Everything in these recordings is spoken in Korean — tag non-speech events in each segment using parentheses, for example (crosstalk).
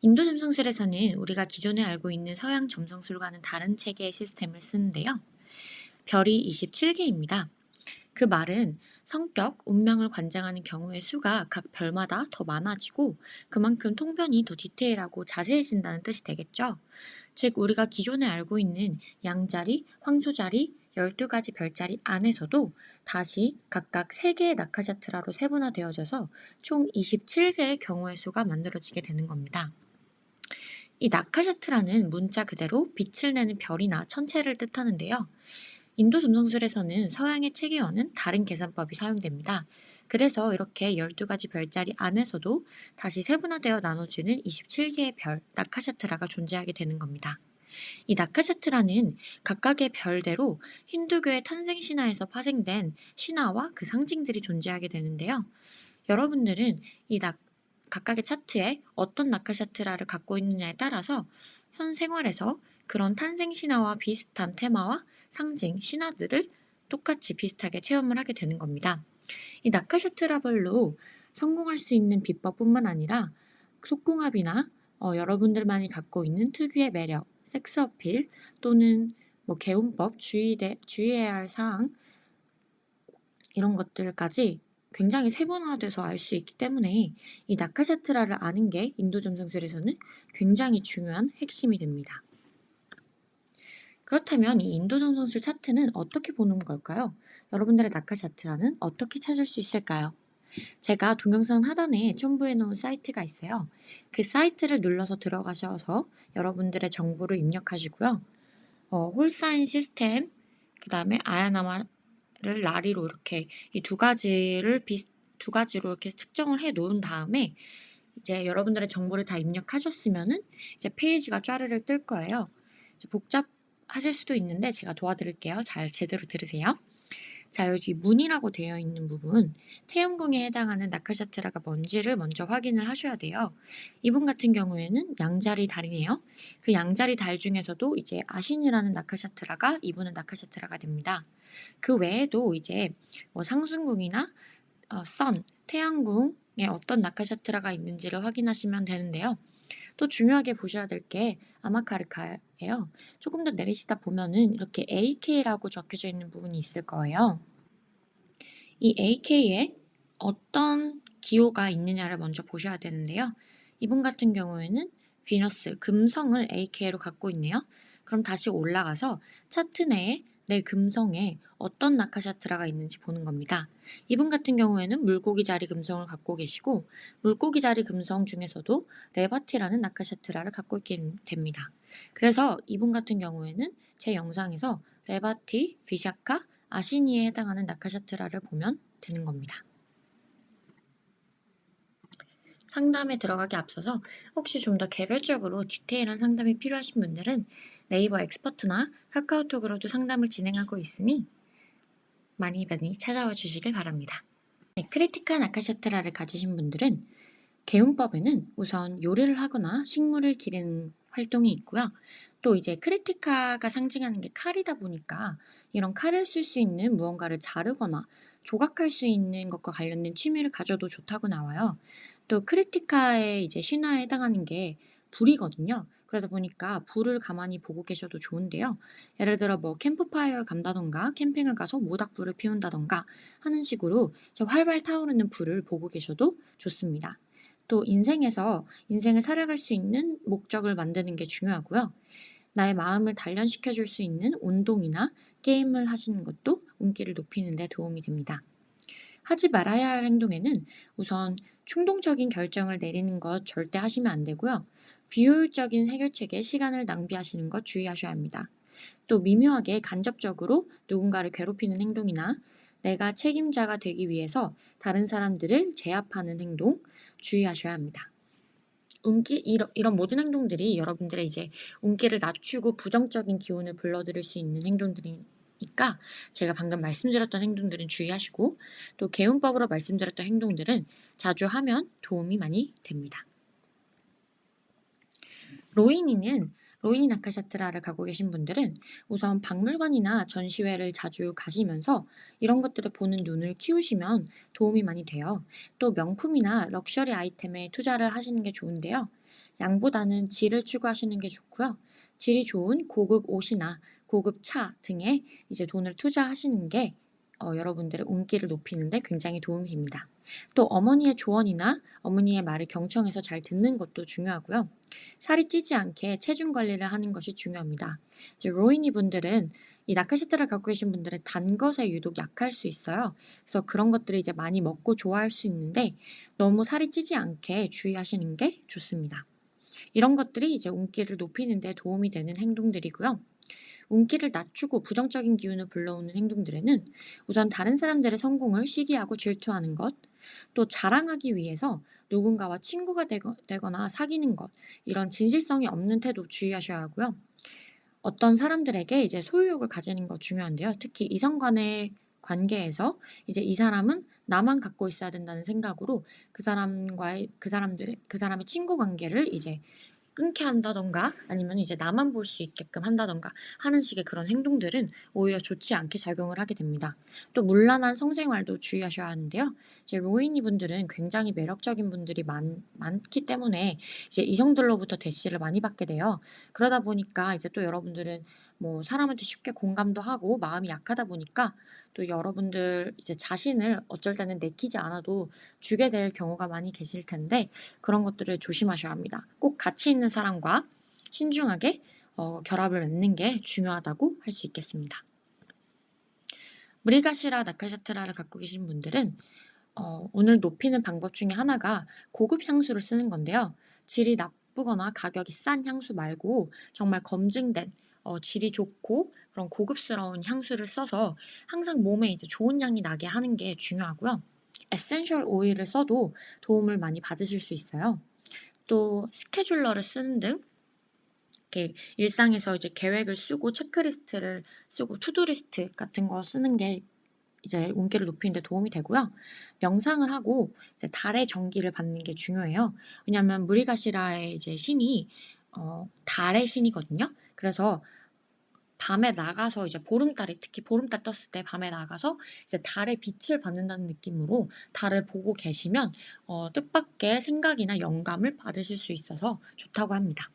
인도 점성술에서는 우리가 기존에 알고 있는 서양 점성술과는 다른 체계의 시스템을 쓰는데요. 별이 27개입니다. 그 말은 성격, 운명을 관장하는 경우의 수가 각 별마다 더 많아지고 그만큼 통변이 더 디테일하고 자세해진다는 뜻이 되겠죠. 즉, 우리가 기존에 알고 있는 양자리, 황소자리, 12가지 별자리 안에서도 다시 각각 3개의 나카샤트라로 세분화되어져서 총 27개의 경우의 수가 만들어지게 되는 겁니다. 이 나카샤트라는 문자 그대로 빛을 내는 별이나 천체를 뜻하는데요. 인도 점성술에서는 서양의 체계와는 다른 계산법이 사용됩니다. 그래서 이렇게 12가지 별자리 안에서도 다시 세분화되어 나눠지는 27개의 별, 나카샤트라가 존재하게 되는 겁니다. 이 나카샤트라는 각각의 별대로 힌두교의 탄생 신화에서 파생된 신화와 그 상징들이 존재하게 되는데요. 여러분들은 이 나, 각각의 차트에 어떤 나카샤트라를 갖고 있느냐에 따라서 현 생활에서 그런 탄생 신화와 비슷한 테마와 상징, 신화들을 똑같이 비슷하게 체험을 하게 되는 겁니다. 이 나카샤트라블로 성공할 수 있는 비법뿐만 아니라 속궁합이나 어, 여러분들만이 갖고 있는 특유의 매력, 섹스 어필 또는 뭐 개운법, 주의대, 주의해야 할 사항 이런 것들까지 굉장히 세분화돼서 알 수 있기 때문에 이 나카샤트라를 아는 게 인도 점성술에서는 굉장히 중요한 핵심이 됩니다. 그렇다면 이 인도 점성술 차트는 어떻게 보는 걸까요? 여러분들의 나카샤트라는 어떻게 찾을 수 있을까요? 제가 동영상 하단에 첨부해 놓은 사이트가 있어요. 그 사이트를 눌러서 들어가셔서 여러분들의 정보를 입력하시고요. 어, 홀사인 시스템, 그 다음에 아야나마 를 라리로 이렇게 이 두 가지를 비, 두 가지로 이렇게 측정을 해 놓은 다음에 이제 여러분들의 정보를 다 입력하셨으면은 이제 페이지가 쫘르르 뜰 거예요. 복잡하실 수도 있는데 제가 도와드릴게요. 잘 제대로 들으세요. 자, 여기 문이라고 되어 있는 부분, 태영궁에 해당하는 나카샤트라가 뭔지를 먼저 확인을 하셔야 돼요. 이분 같은 경우에는 양자리 달이네요. 그 양자리 달 중에서도 이제 아신이라는 나카샤트라가 이분은 나카샤트라가 됩니다. 그 외에도 이제 뭐 상순궁이나 어, 선, 태양궁에 어떤 나카샤트라가 있는지를 확인하시면 되는데요. 또 중요하게 보셔야 될 게 아마카르카예요. 조금 더 내리시다 보면은 이렇게 AK라고 적혀져 있는 부분이 있을 거예요. 이 AK에 어떤 기호가 있느냐를 먼저 보셔야 되는데요. 이분 같은 경우에는 비너스, 금성을 AK로 갖고 있네요. 그럼 다시 올라가서 차트 내에 내 금성에 어떤 나카샤트라가 있는지 보는 겁니다. 이분 같은 경우에는 물고기 자리 금성을 갖고 계시고 물고기 자리 금성 중에서도 레바티라는 나카샤트라를 갖고 있게 됩니다. 그래서 이분 같은 경우에는 제 영상에서 레바티, 비샤카, 아시니에 해당하는 나카샤트라를 보면 되는 겁니다. 상담에 들어가기 앞서서 혹시 좀 더 개별적으로 디테일한 상담이 필요하신 분들은 네이버 엑스퍼트나 카카오톡으로도 상담을 진행하고 있으니 많이 많이 찾아와 주시길 바랍니다. 네, 크리티칸 아카샤트라를 가지신 분들은 개운법에는 우선 요리를 하거나 식물을 기르는 활동이 있고요. 또 이제 크리티카가 상징하는 게 칼이다 보니까 이런 칼을 쓸 수 있는 무언가를 자르거나 조각할 수 있는 것과 관련된 취미를 가져도 좋다고 나와요. 또 크리티카의 이제 신화에 해당하는 게 불이거든요. 그러다 보니까 불을 가만히 보고 계셔도 좋은데요. 예를 들어 뭐 캠프파이어를 간다던가 캠핑을 가서 모닥불을 피운다던가 하는 식으로 활발 타오르는 불을 보고 계셔도 좋습니다. 또 인생에서 인생을 살아갈 수 있는 목적을 만드는 게 중요하고요. 나의 마음을 단련시켜 줄 수 있는 운동이나 게임을 하시는 것도 운기를 높이는 데 도움이 됩니다. 하지 말아야 할 행동에는 우선 충동적인 결정을 내리는 것 절대 하시면 안 되고요. 비효율적인 해결책에 시간을 낭비하시는 것 주의하셔야 합니다. 또 미묘하게 간접적으로 누군가를 괴롭히는 행동이나 내가 책임자가 되기 위해서 다른 사람들을 제압하는 행동 주의하셔야 합니다. 운기 이런, 이런 모든 행동들이 여러분들의 이제 운기를 낮추고 부정적인 기운을 불러들일 수 있는 행동들이니까 제가 방금 말씀드렸던 행동들은 주의하시고 또 개운법으로 말씀드렸던 행동들은 자주 하면 도움이 많이 됩니다. 로이니는 로이니 나카샤트라를 가고 계신 분들은 우선 박물관이나 전시회를 자주 가시면서 이런 것들을 보는 눈을 키우시면 도움이 많이 돼요. 또 명품이나 럭셔리 아이템에 투자를 하시는 게 좋은데요. 양보다는 질을 추구하시는 게 좋고요. 질이 좋은 고급 옷이나 고급 차 등에 이제 돈을 투자하시는 게 어, 여러분들의 운기를 높이는데 굉장히 도움이 됩니다. 또 어머니의 조언이나 어머니의 말을 경청해서 잘 듣는 것도 중요하고요. 살이 찌지 않게 체중 관리를 하는 것이 중요합니다. 이제 로이니 분들은 이 나카시트를 갖고 계신 분들은 단 것에 유독 약할 수 있어요. 그래서 그런 것들을 이제 많이 먹고 좋아할 수 있는데 너무 살이 찌지 않게 주의하시는 게 좋습니다. 이런 것들이 이제 운기를 높이는 데 도움이 되는 행동들이고요. 운기를 낮추고 부정적인 기운을 불러오는 행동들에는 우선 다른 사람들의 성공을 시기하고 질투하는 것, 또 자랑하기 위해서 누군가와 친구가 되거, 되거나 사귀는 것, 이런 진실성이 없는 태도 주의하셔야 하고요. 어떤 사람들에게 이제 소유욕을 가지는 것 중요한데요. 특히 이성 간의 관계에서 이제 이 사람은 나만 갖고 있어야 된다는 생각으로 그 사람과의 그 사람들의 그 사람의 친구 관계를 이제 끊게 한다던가 아니면 이제 나만 볼 수 있게끔 한다던가 하는 식의 그런 행동들은 오히려 좋지 않게 작용을 하게 됩니다. 또 문란한 성생활도 주의하셔야 하는데요. 이제 로이니 분들은 굉장히 매력적인 분들이 많, 많기 때문에 이제 이성들로부터 대시를 많이 받게 돼요. 그러다 보니까 이제 또 여러분들은 뭐 사람한테 쉽게 공감도 하고 마음이 약하다 보니까 또 여러분들 이제 자신을 어쩔 때는 내키지 않아도 주게 될 경우가 많이 계실 텐데 그런 것들을 조심하셔야 합니다. 꼭 가치 있는 사람과 신중하게 어, 결합을 맺는 게 중요하다고 할 수 있겠습니다. 무리가시라 나카샤트라를 갖고 계신 분들은 어, 오늘 높이는 방법 중에 하나가 고급 향수를 쓰는 건데요. 질이 나쁘거나 가격이 싼 향수 말고 정말 검증된 어, 질이 좋고 그런 고급스러운 향수를 써서 항상 몸에 이제 좋은 향이 나게 하는 게 중요하고요. 에센셜 오일을 써도 도움을 많이 받으실 수 있어요. 또 스케줄러를 쓰는 등 이렇게 일상에서 이제 계획을 쓰고 체크리스트를 쓰고 투두리스트 같은 거 쓰는 게 이제 운기를 높이는 데 도움이 되고요. 명상을 하고 이제 달의 전기를 받는 게 중요해요. 왜냐하면 무리가시라의 이제 신이 어, 달의 신이거든요. 그래서 밤에 나가서 이제 보름달이 특히 보름달 떴을 때 밤에 나가서 이제 달의 빛을 받는다는 느낌으로 달을 보고 계시면 어, 뜻밖의 생각이나 영감을 받으실 수 있어서 좋다고 합니다.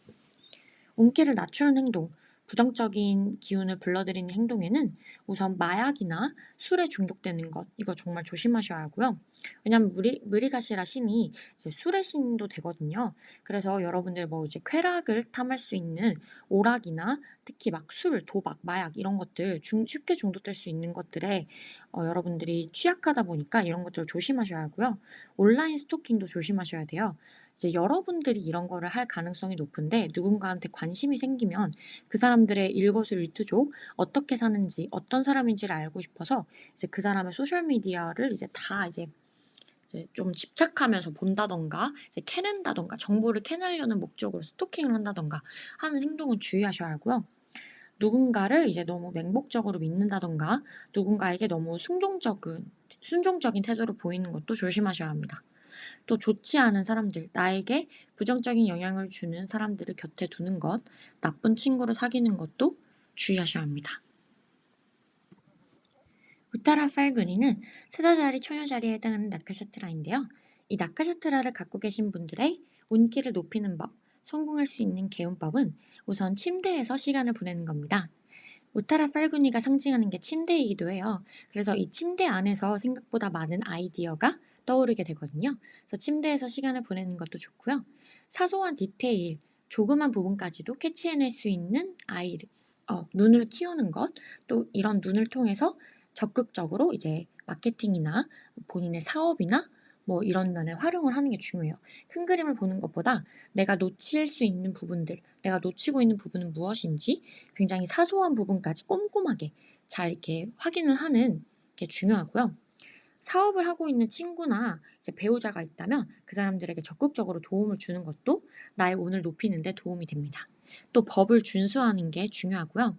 운기를 낮추는 행동, 부정적인 기운을 불러들이는 행동에는 우선 마약이나 술에 중독되는 것 이거 정말 조심하셔야 하고요. 왜냐하면 무리, 무리가시라 신이 이제 술의 신도 되거든요. 그래서 여러분들 뭐 이제 쾌락을 탐할 수 있는 오락이나 특히 막 술, 도박, 마약 이런 것들 중, 쉽게 중독될 수 있는 것들에 어, 여러분들이 취약하다 보니까 이런 것들을 조심하셔야 하고요. 온라인 스토킹도 조심하셔야 돼요. 이제 여러분들이 이런 거를 할 가능성이 높은데 누군가한테 관심이 생기면 그 사람들의 일거수일투족 어떻게 사는지 어떤 사람인지를 알고 싶어서 이제 그 사람의 소셜 미디어를 이제 다 이제 이제 좀 집착하면서 본다던가 이제 캐낸다던가 정보를 캐내려는 목적으로 스토킹을 한다던가 하는 행동은 주의하셔야 하고요. 누군가를 이제 너무 맹목적으로 믿는다던가 누군가에게 너무 순종적인 순종적인 태도를 보이는 것도 조심하셔야 합니다. 또 좋지 않은 사람들, 나에게 부정적인 영향을 주는 사람들을 곁에 두는 것, 나쁜 친구를 사귀는 것도 주의하셔야 합니다. 우타라 팔구니는 세다자리 초녀자리에 해당하는 나카샤트라인데요. 이 나카샤트라를 갖고 계신 분들의 운기를 높이는 법, 성공할 수 있는 개운법은 우선 침대에서 시간을 보내는 겁니다. 우타라 팔구니가 상징하는 게 침대이기도 해요. 그래서 이 침대 안에서 생각보다 많은 아이디어가 떠오르게 되거든요. 그래서 침대에서 시간을 보내는 것도 좋고요. 사소한 디테일, 조그만 부분까지도 캐치해낼 수 있는 아이를, 어, 눈을 키우는 것, 또 이런 눈을 통해서 적극적으로 이제 마케팅이나 본인의 사업이나 뭐 이런 면에 활용을 하는 게 중요해요. 큰 그림을 보는 것보다 내가 놓칠 수 있는 부분들, 내가 놓치고 있는 부분은 무엇인지 굉장히 사소한 부분까지 꼼꼼하게 잘 이렇게 확인을 하는 게 중요하고요. 사업을 하고 있는 친구나 이제 배우자가 있다면 그 사람들에게 적극적으로 도움을 주는 것도 나의 운을 높이는 데 도움이 됩니다. 또 법을 준수하는 게 중요하고요.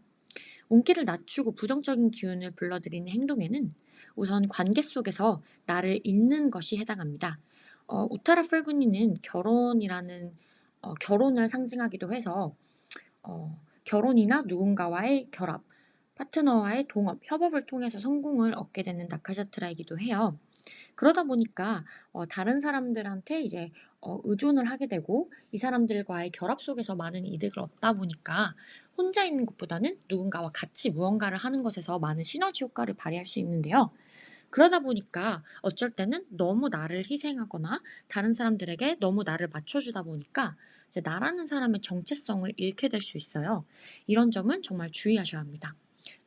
운기를 낮추고 부정적인 기운을 불러들이는 행동에는 우선 관계 속에서 나를 잊는 것이 해당합니다. 어, 우타라 풀구니는 결혼이라는 어, 결혼을 상징하기도 해서 어, 결혼이나 누군가와의 결합, 파트너와의 동업, 협업을 통해서 성공을 얻게 되는 나카샤트라이기도 해요. 그러다 보니까 어, 다른 사람들한테 이제 어, 의존을 하게 되고 이 사람들과의 결합 속에서 많은 이득을 얻다 보니까 혼자 있는 것보다는 누군가와 같이 무언가를 하는 것에서 많은 시너지 효과를 발휘할 수 있는데요. 그러다 보니까 어쩔 때는 너무 나를 희생하거나 다른 사람들에게 너무 나를 맞춰주다 보니까 이제 나라는 사람의 정체성을 잃게 될 수 있어요. 이런 점은 정말 주의하셔야 합니다.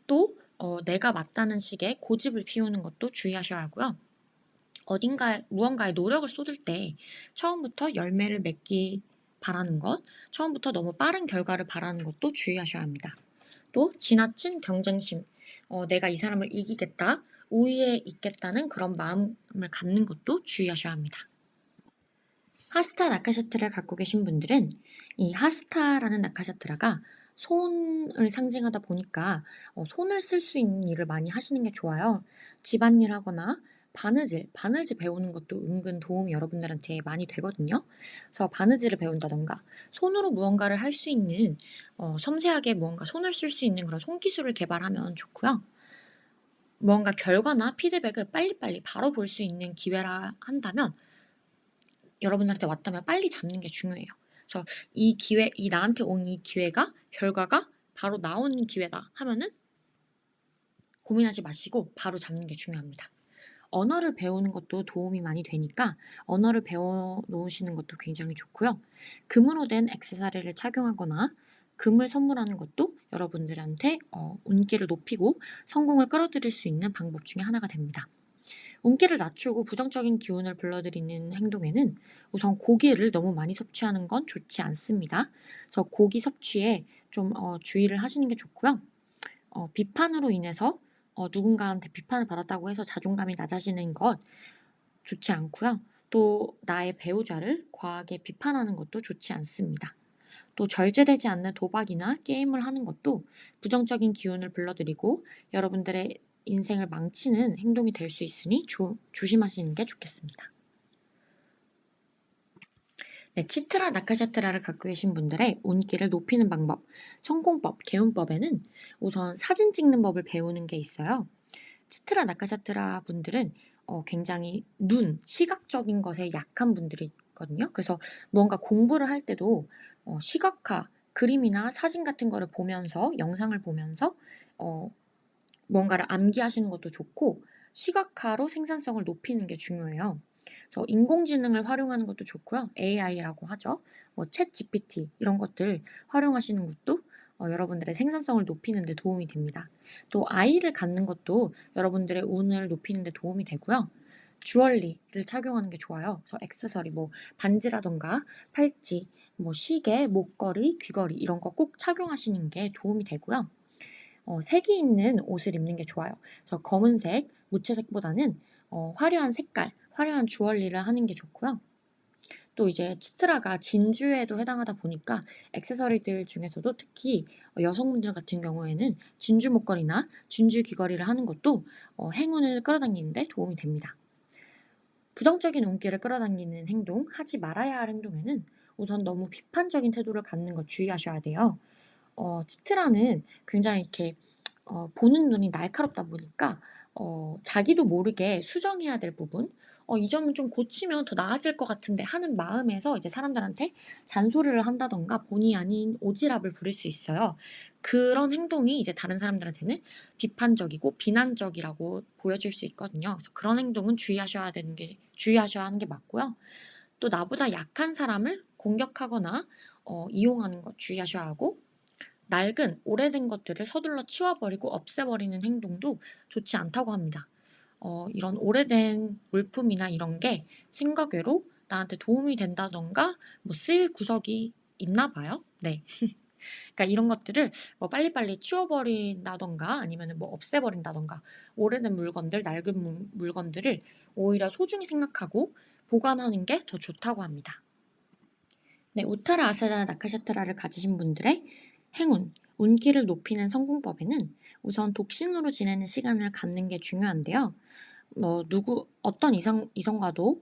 또 어, 내가 맞다는 식의 고집을 피우는 것도 주의하셔야 하고요. 어딘가 무언가에 노력을 쏟을 때 처음부터 열매를 맺기 바라는 것, 처음부터 너무 빠른 결과를 바라는 것도 주의하셔야 합니다. 또 지나친 경쟁심, 어, 내가 이 사람을 이기겠다, 우위에 있겠다는 그런 마음을 갖는 것도 주의하셔야 합니다. 하스타 나카샤트를 갖고 계신 분들은 이 하스타라는 나카샤트라가 손을 상징하다 보니까 어, 손을 쓸 수 있는 일을 많이 하시는 게 좋아요. 집안일 하거나 바느질, 바느질 배우는 것도 은근 도움이 여러분들한테 많이 되거든요. 그래서 바느질을 배운다던가 손으로 무언가를 할 수 있는 어, 섬세하게 무언가 손을 쓸 수 있는 그런 손기술을 개발하면 좋고요. 무언가 결과나 피드백을 빨리빨리 바로 볼 수 있는 기회라 한다면 여러분들한테 왔다면 빨리 잡는 게 중요해요. 그래서 이 기회, 이 나한테 온 이 기회가 결과가 바로 나오는 기회다 하면은 고민하지 마시고 바로 잡는 게 중요합니다. 언어를 배우는 것도 도움이 많이 되니까 언어를 배워 놓으시는 것도 굉장히 좋고요. 금으로 된 액세서리를 착용하거나 금을 선물하는 것도 여러분들한테 어, 운기를 높이고 성공을 끌어들일 수 있는 방법 중에 하나가 됩니다. 운기를 낮추고 부정적인 기운을 불러들이는 행동에는 우선 고기를 너무 많이 섭취하는 건 좋지 않습니다. 그래서 고기 섭취에 좀 어, 주의를 하시는 게 좋고요. 어, 비판으로 인해서 어, 누군가한테 비판을 받았다고 해서 자존감이 낮아지는 것 좋지 않고요. 또 나의 배우자를 과하게 비판하는 것도 좋지 않습니다. 또 절제되지 않는 도박이나 게임을 하는 것도 부정적인 기운을 불러들이고 여러분들의 인생을 망치는 행동이 될 수 있으니 조, 조심하시는 게 좋겠습니다. 네, 치트라 나카샤트라를 갖고 계신 분들의 운기를 높이는 방법, 성공법, 개운법에는 우선 사진 찍는 법을 배우는 게 있어요. 치트라 나카샤트라 분들은 어, 굉장히 눈, 시각적인 것에 약한 분들이 있거든요. 그래서 무언가 공부를 할 때도 어, 시각화, 그림이나 사진 같은 거를 보면서, 영상을 보면서 어, 뭔가를 암기하시는 것도 좋고, 시각화로 생산성을 높이는 게 중요해요. 그래서 인공지능을 활용하는 것도 좋고요. AI라고 하죠. 뭐챗 GPT 이런 것들 활용하시는 것도 어, 여러분들의 생산성을 높이는 데 도움이 됩니다. 또 아이를 갖는 것도 여러분들의 운을 높이는 데 도움이 되고요. 주얼리를 착용하는 게 좋아요. 그래서 액세서리 뭐 반지라던가 팔찌, 뭐 시계, 목걸이, 귀걸이 이런 거 꼭 착용하시는 게 도움이 되고요. 어, 색이 있는 옷을 입는 게 좋아요. 그래서 검은색, 무채색보다는 어, 화려한 색깔, 화려한 주얼리를 하는 게 좋고요. 또 이제 치트라가 진주에도 해당하다 보니까 액세서리들 중에서도 특히 여성분들 같은 경우에는 진주 목걸이나 진주 귀걸이를 하는 것도 어, 행운을 끌어당기는데 도움이 됩니다. 부정적인 운기를 끌어당기는 행동, 하지 말아야 할 행동에는 우선 너무 비판적인 태도를 갖는 것 주의하셔야 돼요. 어, 치트라는 굉장히 이렇게 어, 보는 눈이 날카롭다 보니까 어, 자기도 모르게 수정해야 될 부분, 어, 이 점은 좀 고치면 더 나아질 것 같은데 하는 마음에서 이제 사람들한테 잔소리를 한다던가 본의 아닌 오지랖을 부릴 수 있어요. 그런 행동이 이제 다른 사람들한테는 비판적이고 비난적이라고 보여질 수 있거든요. 그래서 그런 행동은 주의하셔야 되는 게, 주의하셔야 하는 게 맞고요. 또 나보다 약한 사람을 공격하거나 어, 이용하는 것 주의하셔야 하고 낡은 오래된 것들을 서둘러 치워버리고 없애버리는 행동도 좋지 않다고 합니다. 어, 이런 오래된 물품이나 이런 게 생각외로 나한테 도움이 된다던가 뭐 쓰일 구석이 있나 봐요. 네. (laughs) 그러니까 이런 것들을 뭐 빨리빨리 치워버린다던가 아니면 뭐 없애버린다던가 오래된 물건들, 낡은 물건들을 오히려 소중히 생각하고 보관하는 게 더 좋다고 합니다. 네, 우타라 아사다 나카샤트라를 가지신 분들의 행운, 운기를 높이는 성공법에는 우선 독신으로 지내는 시간을 갖는 게 중요한데요. 뭐 누구 어떤 이성 이성과도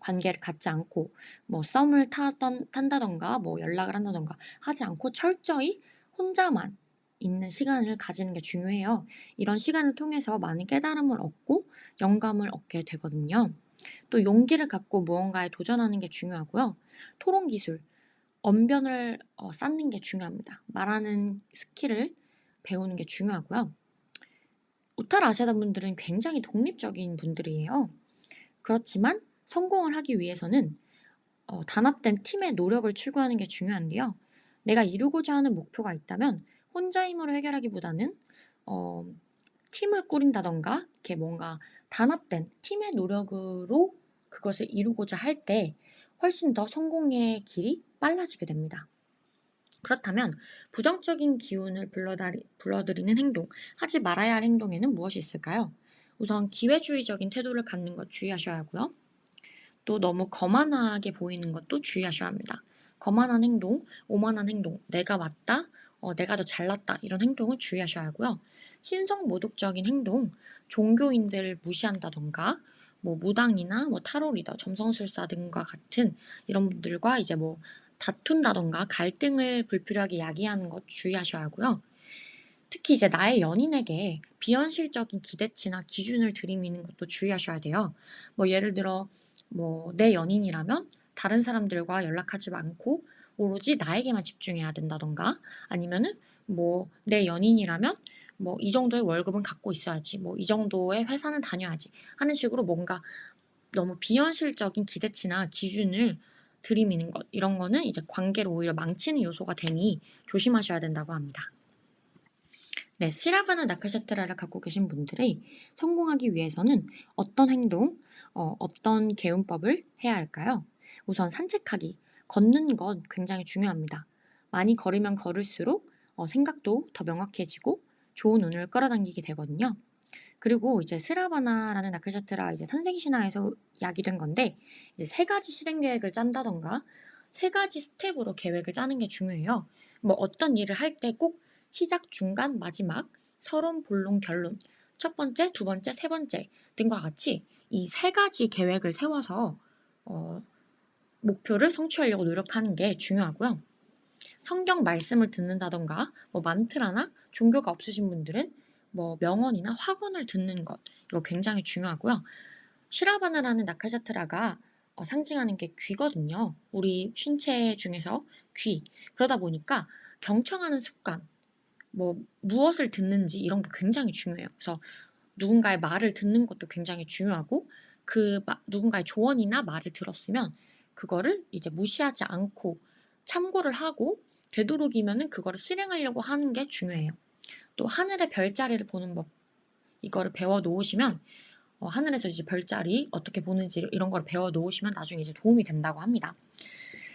관계를 갖지 않고 뭐 썸을 타던 탄다던가 뭐 연락을 한다던가 하지 않고 철저히 혼자만 있는 시간을 가지는 게 중요해요. 이런 시간을 통해서 많은 깨달음을 얻고 영감을 얻게 되거든요. 또 용기를 갖고 무언가에 도전하는 게 중요하고요. 토론 기술, 언변을 어, 쌓는 게 중요합니다. 말하는 스킬을 배우는 게 중요하고요. 우타라 아시아 분들은 굉장히 독립적인 분들이에요. 그렇지만 성공을 하기 위해서는 어, 단합된 팀의 노력을 추구하는 게 중요한데요. 내가 이루고자 하는 목표가 있다면 혼자 힘으로 해결하기보다는 어, 팀을 꾸린다던가 이렇게 뭔가 단합된 팀의 노력으로 그것을 이루고자 할 때 훨씬 더 성공의 길이 빨라지게 됩니다. 그렇다면 부정적인 기운을 불러다리, 불러들이는 행동, 하지 말아야 할 행동에는 무엇이 있을까요? 우선 기회주의적인 태도를 갖는 것 주의하셔야 하고요. 또 너무 거만하게 보이는 것도 주의하셔야 합니다. 거만한 행동, 오만한 행동, 내가 맞다, 어, 내가 더 잘났다 이런 행동은 주의하셔야 하고요. 신성 모독적인 행동, 종교인들을 무시한다던가 뭐 무당이나 뭐 타로 리더, 점성술사 등과 같은 이런 분들과 이제 뭐 다툰다던가 갈등을 불필요하게 야기하는 것 주의하셔야 하고요. 특히 이제 나의 연인에게 비현실적인 기대치나 기준을 들이미는 것도 주의하셔야 돼요. 뭐 예를 들어 뭐 내 연인이라면 다른 사람들과 연락하지 않고 오로지 나에게만 집중해야 된다던가 아니면은 뭐 내 연인이라면 뭐 이 정도의 월급은 갖고 있어야지 뭐 이 정도의 회사는 다녀야지 하는 식으로 뭔가 너무 비현실적인 기대치나 기준을 들이미는 것 이런 거는 이제 관계를 오히려 망치는 요소가 되니 조심하셔야 된다고 합니다. 네, 시라바나 나카샤트라를 갖고 계신 분들이 성공하기 위해서는 어떤 행동, 어, 어떤 개운법을 해야 할까요? 우선 산책하기, 걷는 건 굉장히 중요합니다. 많이 걸으면 걸을수록 어, 생각도 더 명확해지고 좋은 운을 끌어당기게 되거든요. 그리고 이제 스라바나라는 나크샤트라 이제 탄생 신화에서 야기된 건데 이제 세 가지 실행 계획을 짠다던가 세 가지 스텝으로 계획을 짜는 게 중요해요. 뭐 어떤 일을 할 때 꼭 시작, 중간, 마지막, 서론, 본론, 결론, 첫 번째, 두 번째, 세 번째 등과 같이 이 세 가지 계획을 세워서 어, 목표를 성취하려고 노력하는 게 중요하고요. 성경 말씀을 듣는다던가 뭐 만트라나 종교가 없으신 분들은 뭐 명언이나 화권을 듣는 것 이거 굉장히 중요하고요. 시라바나라는 나카샤트라가 어, 상징하는 게 귀거든요. 우리 신체 중에서 귀. 그러다 보니까 경청하는 습관, 뭐 무엇을 듣는지 이런 게 굉장히 중요해요. 그래서 누군가의 말을 듣는 것도 굉장히 중요하고 그 마, 누군가의 조언이나 말을 들었으면 그거를 이제 무시하지 않고 참고를 하고 되도록이면은 그거를 실행하려고 하는 게 중요해요. 또 하늘의 별자리를 보는 법 이거를 배워 놓으시면 어, 하늘에서 이제 별자리 어떻게 보는지 이런 걸 배워 놓으시면 나중에 이제 도움이 된다고 합니다.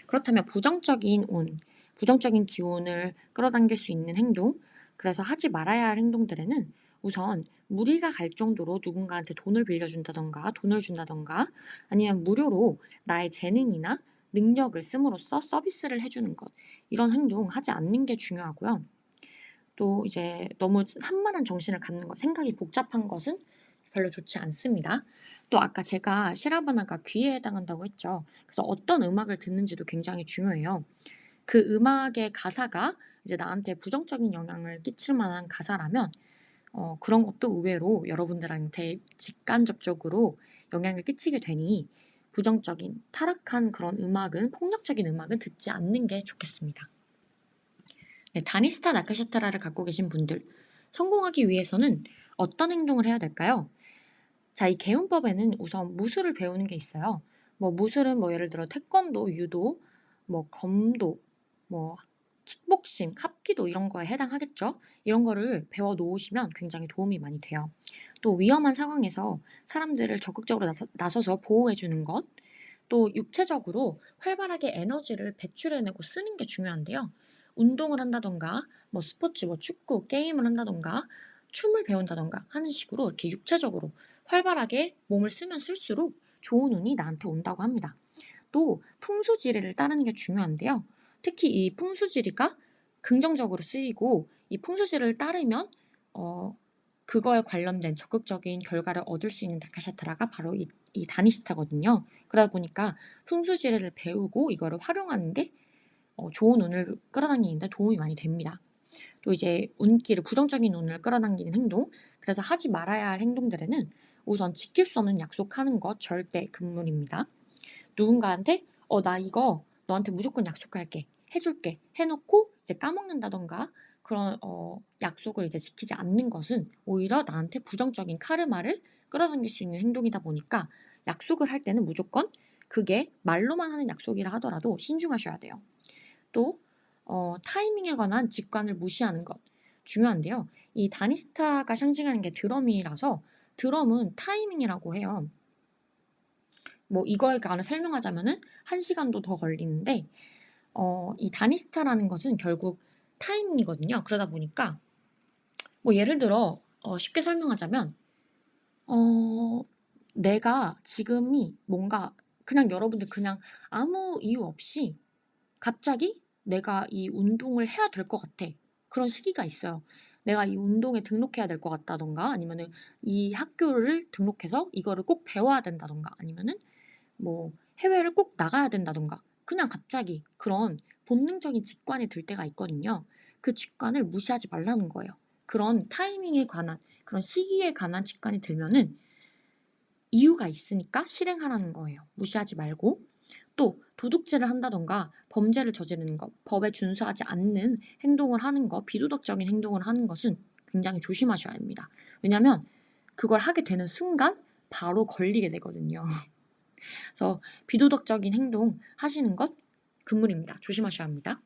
그렇다면 부정적인 운, 부정적인 기운을 끌어당길 수 있는 행동, 그래서 하지 말아야 할 행동들에는 우선 무리가 갈 정도로 누군가한테 돈을 빌려준다던가 돈을 준다던가 아니면 무료로 나의 재능이나 능력을 씀으로써 서비스를 해주는 것 이런 행동 하지 않는 게 중요하고요. 또 이제 너무 산만한 정신을 갖는 것, 생각이 복잡한 것은 별로 좋지 않습니다. 또 아까 제가 시라바나가 귀에 해당한다고 했죠. 그래서 어떤 음악을 듣는지도 굉장히 중요해요. 그 음악의 가사가 이제 나한테 부정적인 영향을 끼칠 만한 가사라면 어, 그런 것도 의외로 여러분들한테 직간접적으로 영향을 끼치게 되니 부정적인 타락한 그런 음악은 폭력적인 음악은 듣지 않는 게 좋겠습니다. 네, 다니스타 나카샤타라를 갖고 계신 분들 성공하기 위해서는 어떤 행동을 해야 될까요? 자, 이 개운법에는 우선 무술을 배우는 게 있어요. 뭐 무술은 뭐 예를 들어 태권도, 유도, 뭐 검도, 뭐 킥복싱, 합기도 이런 거에 해당하겠죠. 이런 거를 배워 놓으시면 굉장히 도움이 많이 돼요. 또 위험한 상황에서 사람들을 적극적으로 나서, 나서 서 보호해 주는 것, 또 육체적으로 활발하게 에너지를 배출해내고 쓰는 게 중요한데요. 운동을 한다던가 뭐 스포츠 뭐 축구 게임을 한다던가 춤을 배운다던가 하는 식으로 이렇게 육체적으로 활발하게 몸을 쓰면 쓸수록 좋은 운이 나한테 온다고 합니다. 또 풍수지리를 따르는 게 중요한데요. 특히 이 풍수지리가 긍정적으로 쓰이고 이 풍수지리를 따르면 어, 그거에 관련된 적극적인 결과를 얻을 수 있는 다카샤트라가 바로 이, 이 다니시타거든요. 그러다 보니까 풍수지리를 배우고 이거를 활용하는 게 어, 좋은 운을 끌어당기는데 도움이 많이 됩니다. 또 이제 운기를 부정적인 운을 끌어당기는 행동, 그래서 하지 말아야 할 행동들에는 우선 지킬 수 없는 약속하는 것 절대 금물입니다. 누군가한테 어 나 이거 너한테 무조건 약속할게 해줄게 해놓고 이제 까먹는다던가 그런 어 약속을 이제 지키지 않는 것은 오히려 나한테 부정적인 카르마를 끌어당길 수 있는 행동이다 보니까 약속을 할 때는 무조건 그게 말로만 하는 약속이라 하더라도 신중하셔야 돼요. 또 어, 타이밍에 관한 직관을 무시하는 것 중요한데요. 이 다니스타가 상징하는 게 드럼이라서 드럼은 타이밍이라고 해요. 뭐 이거에 관해 설명하자면은 한 시간도 더 걸리는데 어, 이 다니스타라는 것은 결국 타이밍이거든요. 그러다 보니까 뭐 예를 들어 어, 쉽게 설명하자면 어, 내가 지금이 뭔가 그냥 여러분들 그냥 아무 이유 없이 갑자기 내가 이 운동을 해야 될 것 같아. 그런 시기가 있어요. 내가 이 운동에 등록해야 될 것 같다던가 아니면은 이 학교를 등록해서 이거를 꼭 배워야 된다던가 아니면은 뭐 해외를 꼭 나가야 된다던가 그냥 갑자기 그런 본능적인 직관이 들 때가 있거든요. 그 직관을 무시하지 말라는 거예요. 그런 타이밍에 관한 그런 시기에 관한 직관이 들면은 이유가 있으니까 실행하라는 거예요. 무시하지 말고 또 도둑질을 한다던가 범죄를 저지르는 것, 법에 준수하지 않는 행동을 하는 것, 비도덕적인 행동을 하는 것은 굉장히 조심하셔야 합니다. 왜냐하면 그걸 하게 되는 순간 바로 걸리게 되거든요. (laughs) 그래서 비도덕적인 행동 하시는 것 금물입니다. 조심하셔야 합니다.